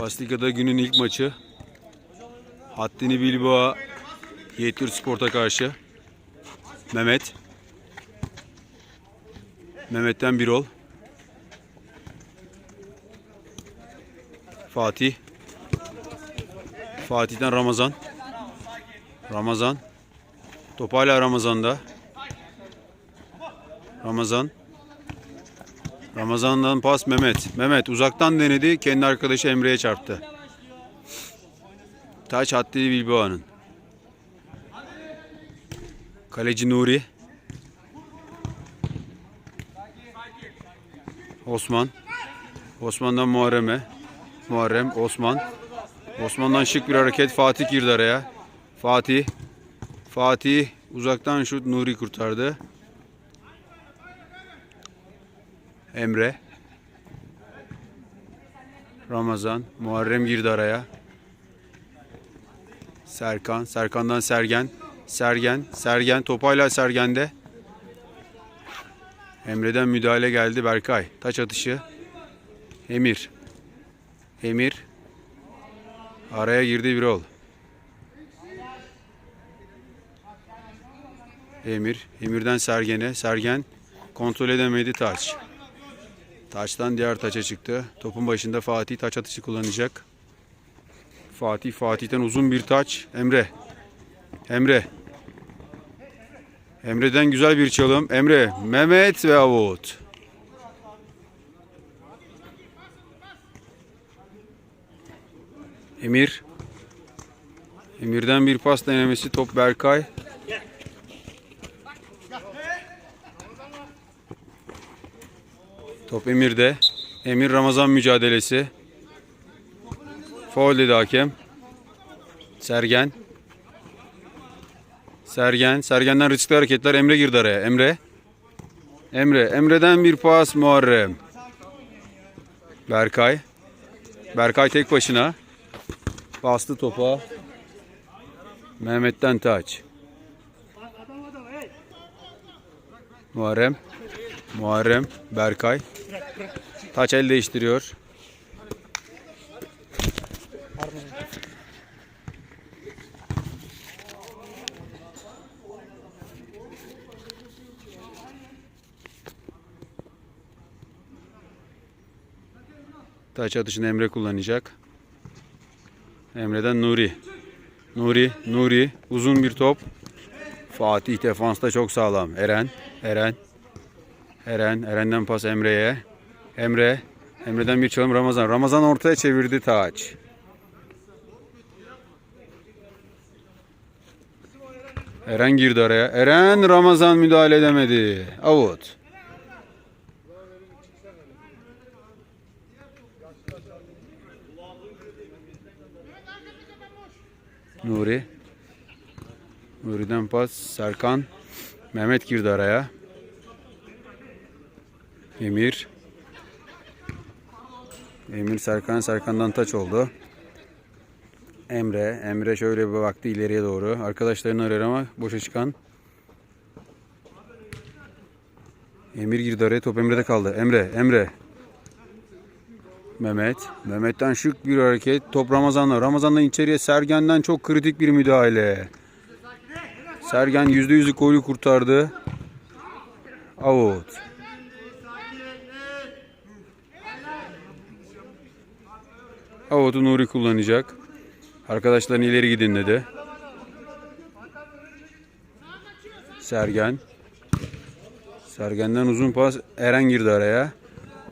Paslika'da günün ilk maçı. Haddini Bilbao Yetür Sport'a karşı. Mehmet. Mehmet'ten Birol. Fatih. Fatih'ten Ramazan. Ramazan. Top hala Ramazan'da. Ramazan. Ramazan'dan pas Mehmet. Mehmet uzaktan denedi. Kendi arkadaşı Emre'ye çarptı. Taç Haddini Bilbao'nun. Kaleci Nuri. Osman. Osman'dan Muharrem'e. Muharrem, Osman. Osman'dan şık bir hareket. Fatih girdi araya. Fatih. Fatih uzaktan şut Nuri kurtardı. Emre. Ramazan. Muharrem girdi araya. Serkan. Serkan'dan Sergen. Sergen. Sergen. Top hala Sergen'de. Emre'den müdahale geldi Berkay. Taç atışı. Emir. Emir. Araya girdi bir ol. Emir. Emir'den Sergen'e. Sergen kontrol edemedi taç. Taçtan diğer taça çıktı. Topun başında Fatih taç atışı kullanacak. Fatih Fatih'ten uzun bir taç. Emre. Emre. Emre'den güzel bir çalım. Emre, Mehmet ve Avut. Emir. Emir'den bir pas denemesi. Top Berkay. Top Emir'de. Emir Ramazan mücadelesi. Foul dedi hakem. Sergen. Sergen. Sergen'den riskli hareketler. Emre girdi araya. Emre. Emre. Emre'den bir pas Muharrem. Berkay. Berkay tek başına. Bastı topa. Mehmet'ten taç. Muharrem. Muharrem. Berkay. Taç el değiştiriyor. Taç atışını Emre kullanacak. Emre'den Nuri. Nuri, Nuri. Uzun bir top. Fatih defansta çok sağlam. Eren, Eren. Eren, Eren'den pas Emre'ye. Emre, Emre'den bir çalım Ramazan. Ramazan ortaya çevirdi Taç. Eren girdi araya. Eren Ramazan müdahale edemedi. Out. Nuri. Nuri'den pas Serkan. Mehmet girdi araya. Emir. Emir Serkan Serkan'dan taç oldu. Emre. Emre şöyle bir baktı ileriye doğru. Arkadaşlarını arıyor ama boşa çıkan. Emir girdi araya. Top Emre'de kaldı. Emre. Emre. Mehmet. Mehmet'ten şık bir hareket. Top Ramazan'la. Ramazan'dan içeriye Sergen'den çok kritik bir müdahale. Sergen %100'lük golü kurtardı. Out. Out'u Nuri kullanacak. Arkadaşların ileri gidin dedi. Sergen. Sergen'den uzun pas. Eren girdi araya.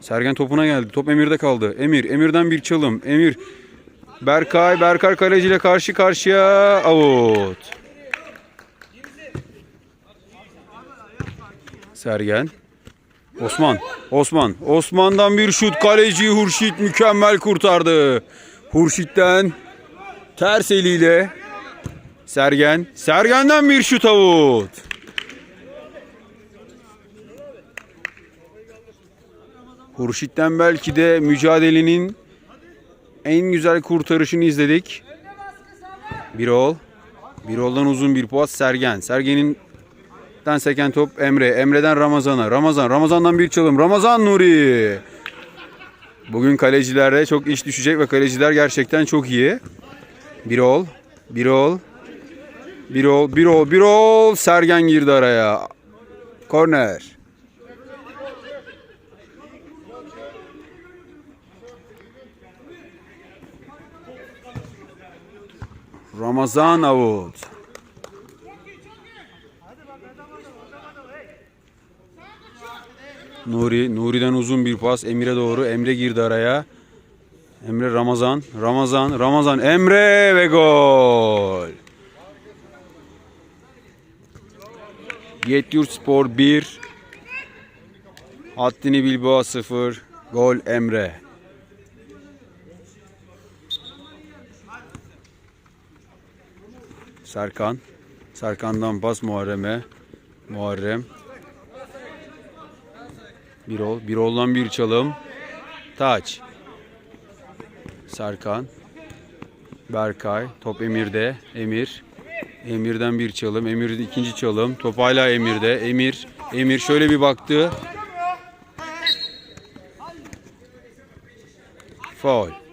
Sergen topuna geldi. Top Emir'de kaldı. Emir. Emir'den bir çalım. Emir. Berkay. Berkay kaleciyle karşı karşıya. Out. Sergen. Osman. Osman. Osman'dan bir şut. Kaleci Hurşit mükemmel kurtardı. Hurşit'ten ters eliyle Sergen. Sergen'den bir şut avut. Hurşit'ten belki de mücadelenin en güzel kurtarışını izledik. Birol. Birol'dan uzun bir pas Sergen. Sergen'in Den seken top Emre. Emre'den Ramazan'a. Ramazan. Ramazan'dan bir çalım. Ramazan Nuri. Bugün kalecilere çok iş düşecek ve kaleciler gerçekten çok iyi. Bir ol, bir ol, bir ol, bir ol, bir ol. Sergen girdi araya. Korner. Ramazan Avut. Nuri, Nuri'den uzun bir pas Emir'e doğru. Emre girdi araya. Emre Ramazan, Ramazan, Ramazan, Emre ve gol. Yetyurt Spor 1. Hattini Bilbao 0. Gol Emre. Serkan. Serkan'dan pas Muharrem'e. Muharrem. Birol. Birol'dan bir çalım. Taç. Serkan. Berkay. Top Emir'de. Emir. Emir'den bir çalım. Emir'de ikinci çalım. Top hala Emir'de. Emir. Emir şöyle bir baktı. Faul.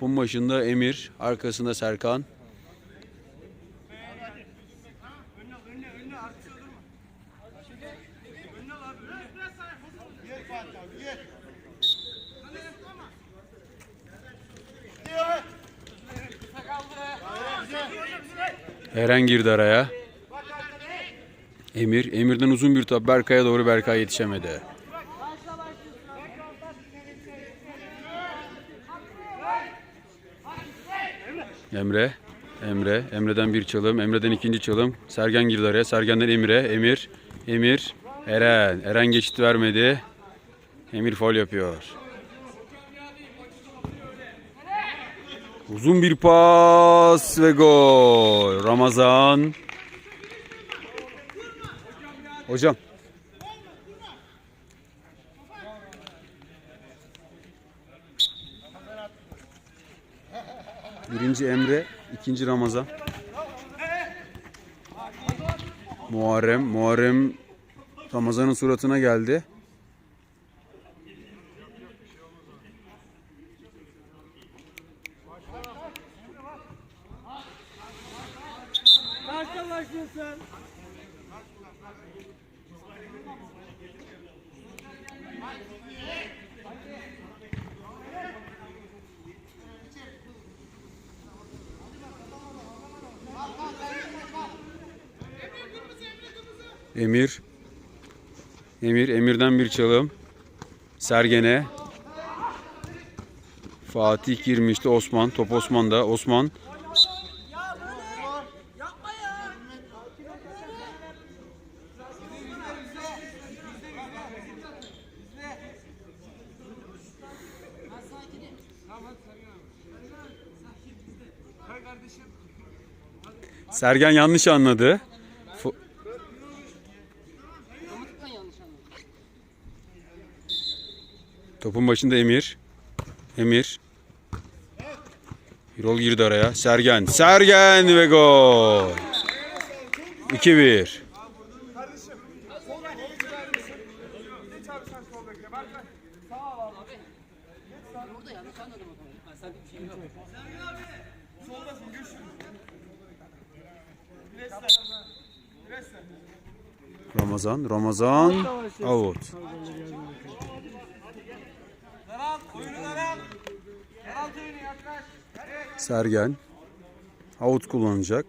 Topun başında Emir, arkasında Serkan. Eren girdi araya. Emir, Emir'den uzun bir top Berkay'a doğru Berkay yetişemedi. Emre, Emre, Emre'den bir çalım, Emre'den ikinci çalım. Sergen girdi araya, Sergen'den Emir'e, Emir, Emir, Eren. Eren geçit vermedi. Emir foul yapıyor. Uzun bir pas ve gol. Ramazan. Hocam. Birinci Emre, ikinci Ramazan. Muharrem, Muharrem Ramazan'ın suratına geldi. Emir. Emir, Emir'den bir çalım. Sergen'e. Fatih girmişti Osman. Top Osman'da. Osman. Sergen yanlış anladı. Topun başında Emir. Emir. Birol girdi araya. Sergen. Sergen ve gol. 2-1. Ramazan. Ramazan. Out. Sergen. Out kullanacak.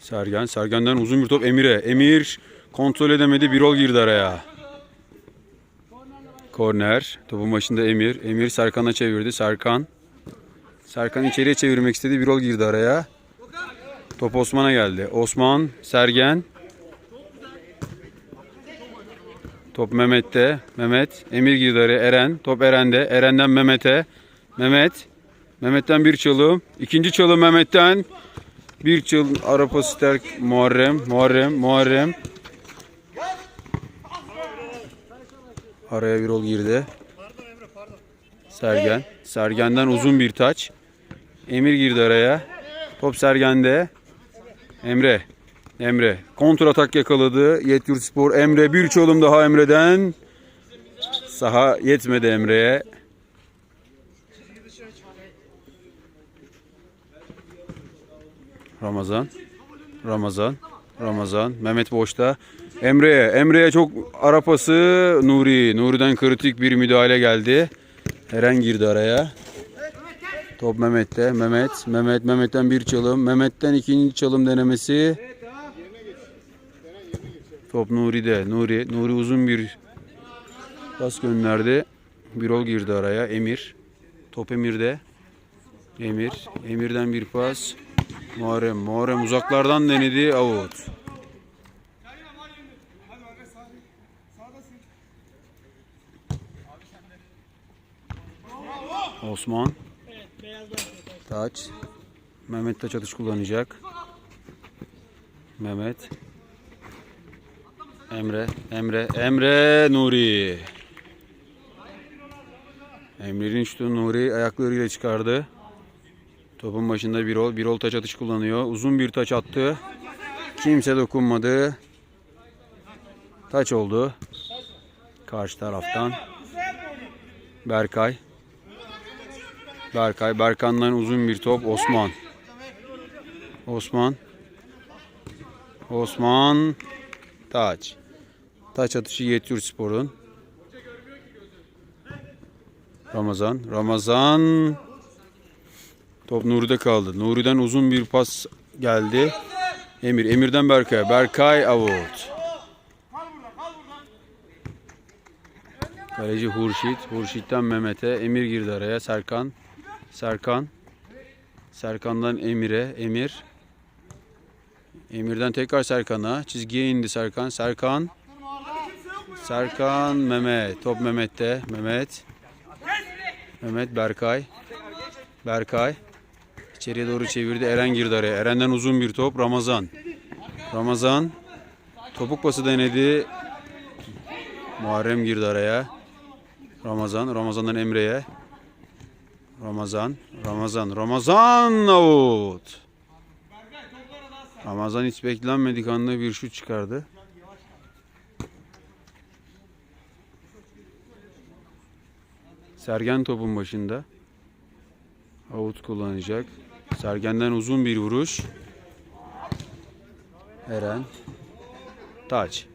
Sergen. Sergen'den uzun bir top Emir'e. Emir kontrol edemedi. Birol girdi araya. Korner. Topun başında Emir. Emir Serkan'a çevirdi. Serkan. Serkan içeriye çevirmek istedi. Birol girdi araya. Top Osman'a geldi. Osman. Sergen. Top Mehmet'te. Mehmet. Emir girdi araya. Eren. Top Eren'de. Eren'den Mehmet'e. Mehmet. Mehmet'ten bir çalım. İkinci çalım Mehmet'ten. Bir çalım ara pası terk Muharrem. Muharrem. Muharrem. Araya bir ol girdi. Sergen. Sergen'den uzun bir taç. Emir girdi araya. Top Sergen'de. Emre. Emre. Kontra atak yakaladı. Yetyurt Spor. Emre bir çalım daha Emre'den. Saha yetmedi Emre'ye. Ramazan. Ramazan. Ramazan. Mehmet boşta. Emre'ye. Emre'ye çok arapası Nuri. Nuri'den kritik bir müdahale geldi. Eren girdi araya. Top Mehmet'te. Mehmet. Mehmet. Mehmet'ten bir çalım. Mehmet'ten ikinci çalım denemesi. Top Nuri'de. Nuri. Nuri uzun bir pas gönderdi. Birol girdi araya. Emir. Top Emir'de. Emir. Emir'den bir pas. Muharrem. Muharrem uzaklardan denedi. Out. Osman. Taç. Mehmet taç atış kullanacak. Mehmet. Emre. Emre. Emre. Nuri. Emre'nin şutu Nuri ayaklarıyla çıkardı. Topun başında Birol. Birol taç atış kullanıyor. Uzun bir taç attı. Kimse dokunmadı. Taç oldu. Karşı taraftan. Berkay. Berkay. Berkan'dan uzun bir top. Osman. Osman. Osman. Taç. Taç atışı Yetyurt Spor'un. Ramazan. Ramazan. Top Nuri'de kaldı. Nuri'den uzun bir pas geldi. Emir. Emir'den Berkay. Berkay out. Kaleci Hurşit. Hurşit'ten Mehmet'e. Emir girdi araya. Serkan. Serkan. Serkan'dan Emir'e. Emir. Emir'den tekrar Serkan'a. Çizgiye indi Serkan. Serkan. Serkan Mehmet. Top Mehmet'te. Mehmet. Mehmet Berkay. Berkay. İçeriye doğru çevirdi. Eren girdi araya. Eren'den uzun bir top. Ramazan. Ramazan. Topuk pası denedi. Muharrem girdi araya. Ramazan. Ramazan'dan Emre'ye. Ramazan. Ramazan. Ramazan out. Ramazan hiç beklenmedik anda bir şut çıkardı. Sergen topun başında. Out kullanacak. Sergen'den uzun bir vuruş. Eren. Taç.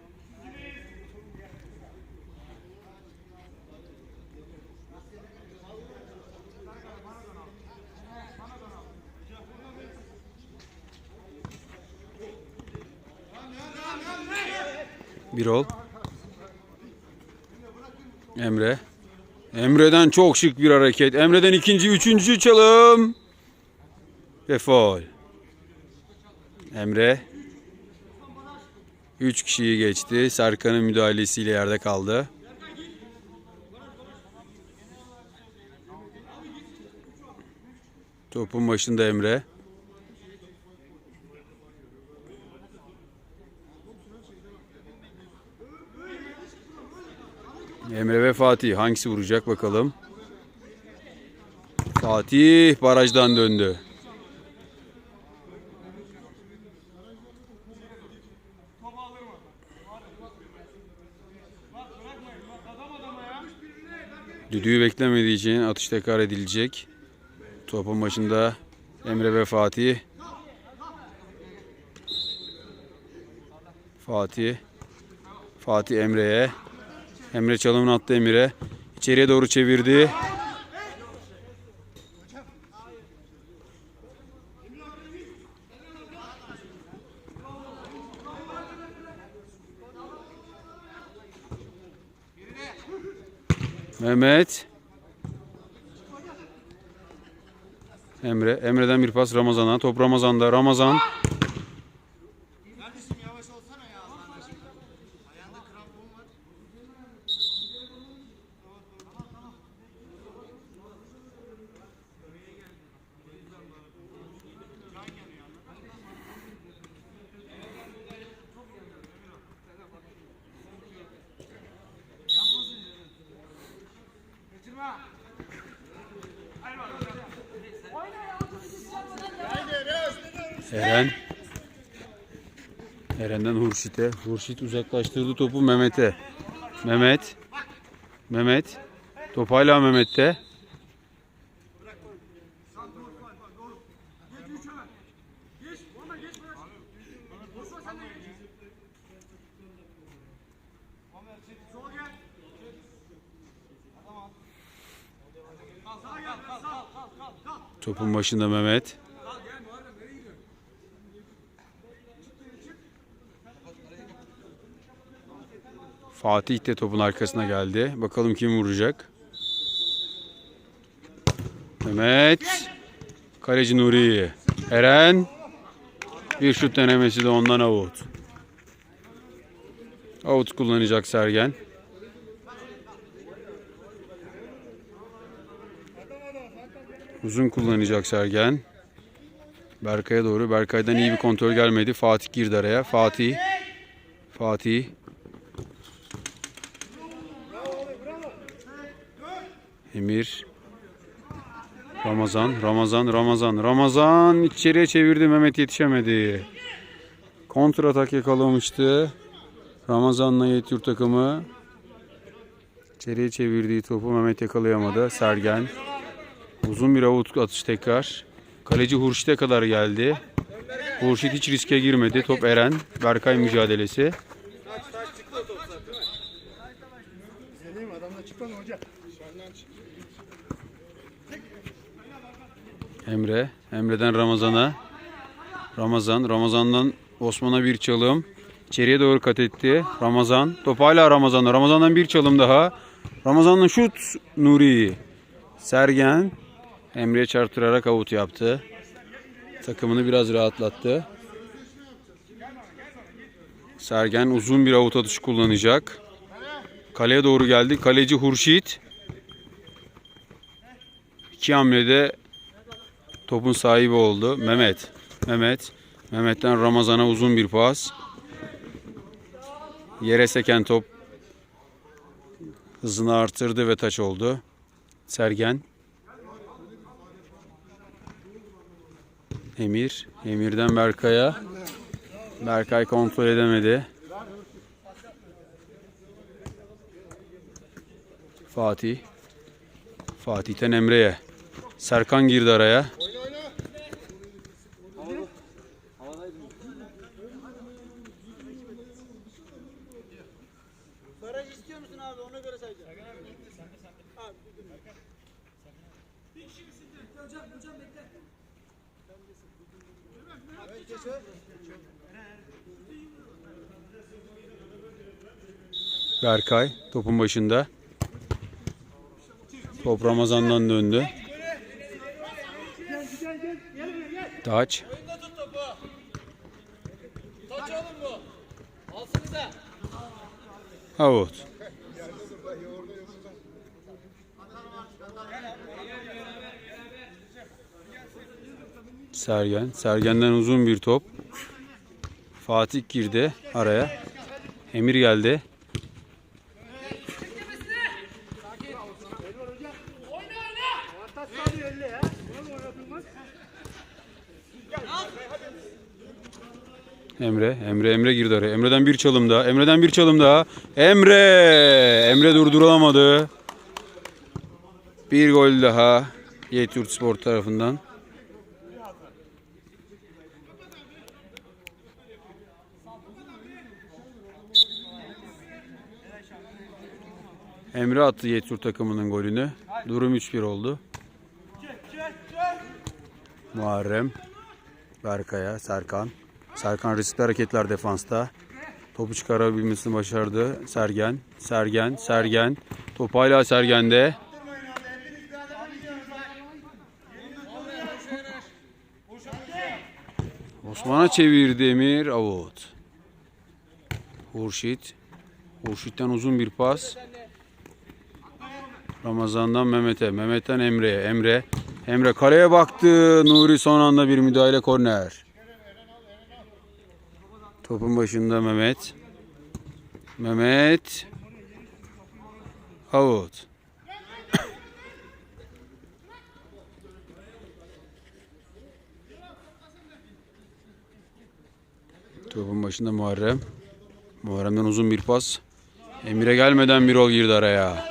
Birol. Emre. Emre'den çok şık bir hareket. Emre'den ikinci, üçüncü çalım. Ve faul. Emre. Üç kişiyi geçti. Serkan'ın müdahalesiyle yerde kaldı. Topun başında Emre. Emre ve Fatih hangisi vuracak bakalım. Fatih barajdan döndü. Düdüğü beklemediği için atış tekrar edilecek. Topun başında Emre ve Fatih. Fatih. Fatih Emre'ye. Emre çalımını attı Emir'e. İçeriye doğru çevirdi. Mehmet. Emre. Emre'den bir pas Ramazan'a. Top Ramazan'da. Ramazan. Eren. Eren'den Hurşit'e. Hurşit uzaklaştırdı topu Mehmet'e. Mehmet. Mehmet. Top hala Mehmet'te. Topun başında Mehmet. Fatih de topun arkasına geldi. Bakalım kim vuracak. Mehmet. Kaleci Nuri. Eren. Bir şut denemesi de ondan out. Out kullanacak Sergen. Uzun kullanacak Sergen. Berkay'a doğru. Berkay'dan iyi bir kontrol gelmedi. Fatih girdi araya. Fatih. Fatih. Emir. Ramazan, Ramazan, Ramazan, Ramazan içeriye çevirdi Mehmet yetişemedi. Kontratak yakalamıştı. Ramazan'la Yetyurt takımı. İçeriye çevirdiği topu Mehmet yakalayamadı. Sergen. Uzun bir avut atış tekrar. Kaleci Hurşit'e kadar geldi. Hurşit hiç riske girmedi. Top Eren. Berkay mücadelesi. Emre. Emre'den Ramazan'a. Ramazan. Ramazan'dan Osman'a bir çalım. İçeriye doğru kat etti. Ramazan. Top hala Ramazan'da. Ramazan'dan bir çalım daha. Ramazan'dan şut. Nuri. Sergen. Emre'ye çarptırarak avut yaptı. Takımını biraz rahatlattı. Sergen uzun bir avut atışı kullanacak. Kaleye doğru geldi. Kaleci Hurşit. İki hamlede topun sahibi oldu. Mehmet. Mehmet. Mehmet'ten Ramazan'a uzun bir pas. Yere seken top hızını artırdı ve taç oldu. Sergen. Emir. Emir'den Berkay'a. Berkay kontrol edemedi. Fatih. Fatih'ten Emre'ye. Serkan girdi araya. Baraj istiyor musun Berkay topun başında. Top Ramazan'dan döndü. Taç. Taç oğlum bu. Alsınıza. Out. Sergen. Sergen'den uzun bir top. Fatih girdi araya. Emir geldi. Emre, Emre, Emre girdi araya. Emre'den bir çalım daha. Emre'den bir çalım daha. Emre! Emre durduramadı. Bir gol daha. Yetyurt Spor tarafından. Emre attı Yetyurt takımının golünü. Durum 3-1 oldu. Muharrem. Berkay'a, Serkan. Serkan riskli hareketler defansta. Topu çıkarabilmesini başardı. Sergen, Sergen, Sergen. Top hala Sergen'de. Osman'a çevirdi Emir. Avut. Hurşit. Hurşit'ten uzun bir pas. Ramazan'dan Mehmet'e, Mehmet'ten Emre'ye, Emre. Emre kaleye baktı. Nuri son anda bir müdahale korner. Topun başında Mehmet. Mehmet. Out. Topun başında Muharrem. Muharrem'den uzun bir pas. Emre gelmeden bir ol girdi araya.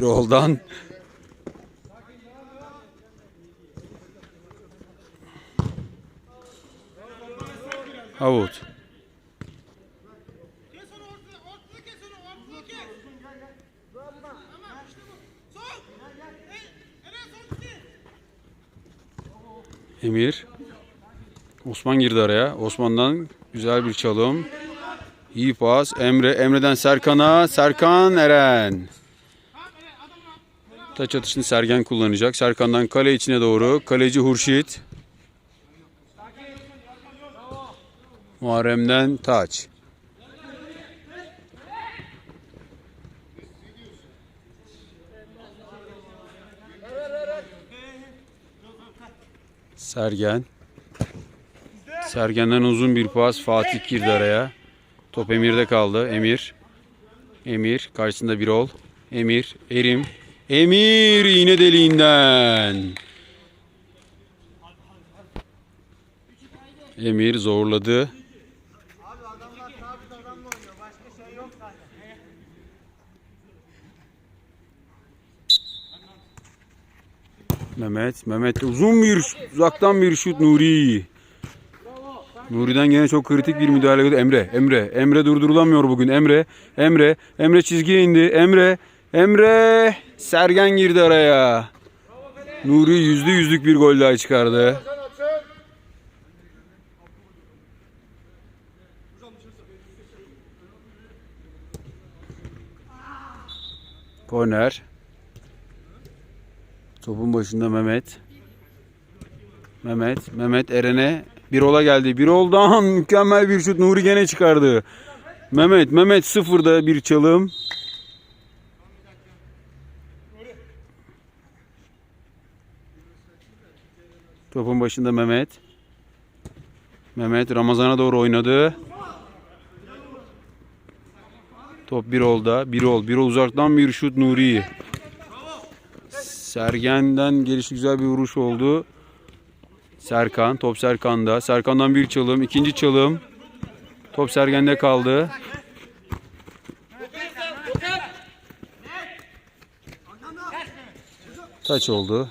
sol gitti. Emir. Osman girdi araya. Osman'dan güzel bir çalım. İyi pas. Emre. Emre'den Serkan'a. Serkan Eren. Taç atışını Sergen kullanacak. Serkan'dan kale içine doğru. Kaleci Hurşit. Muharrem'den taç. Sergen. Sergen'den uzun bir pas. Fatih girdi araya. Top Emir'de kaldı. Emir. Emir. Karşısında bir ol. Emir. Erim. Emir iğne deliğinden. Emir zorladı. Mehmet. Mehmet uzun bir uzaktan bir şut Nuri. Nuri'den gene çok kritik bir müdahale gördü. Emre, Emre, Emre durdurulamıyor bugün. Emre, Emre, Emre çizgiye indi. Emre, Emre, Sergen girdi araya. Nuri yüzde yüzlük bir gol daha çıkardı. Korner. Topun başında Mehmet. Mehmet, Mehmet Eren'e bir ola geldi. Bir oldan mükemmel bir şut Nuri gene çıkardı. Mehmet, Mehmet sıfırda bir çalım. Topun başında Mehmet. Mehmet Ramazan'a doğru oynadı. Top bir olda, bir ol, bir ol uzaktan bir şut Nuri. Sergen'den gelişi güzel bir vuruş oldu. Serkan, top Serkan'da. Serkan'dan bir çalım, ikinci çalım. Top Sergen'de kaldı. Taç oldu.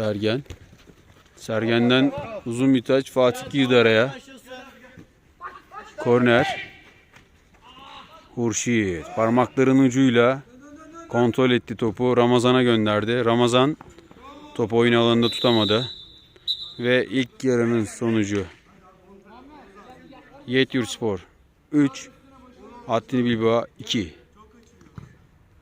Sergen. Sergen'den uzun bir taç. Fatih girdi araya. Korner. Hurşit parmakların ucuyla kontrol etti topu. Ramazan'a gönderdi. Ramazan topu oyun alanında tutamadı. Ve ilk yarının sonucu. Yetyurt Spor 3, Hattini Bilbao 2.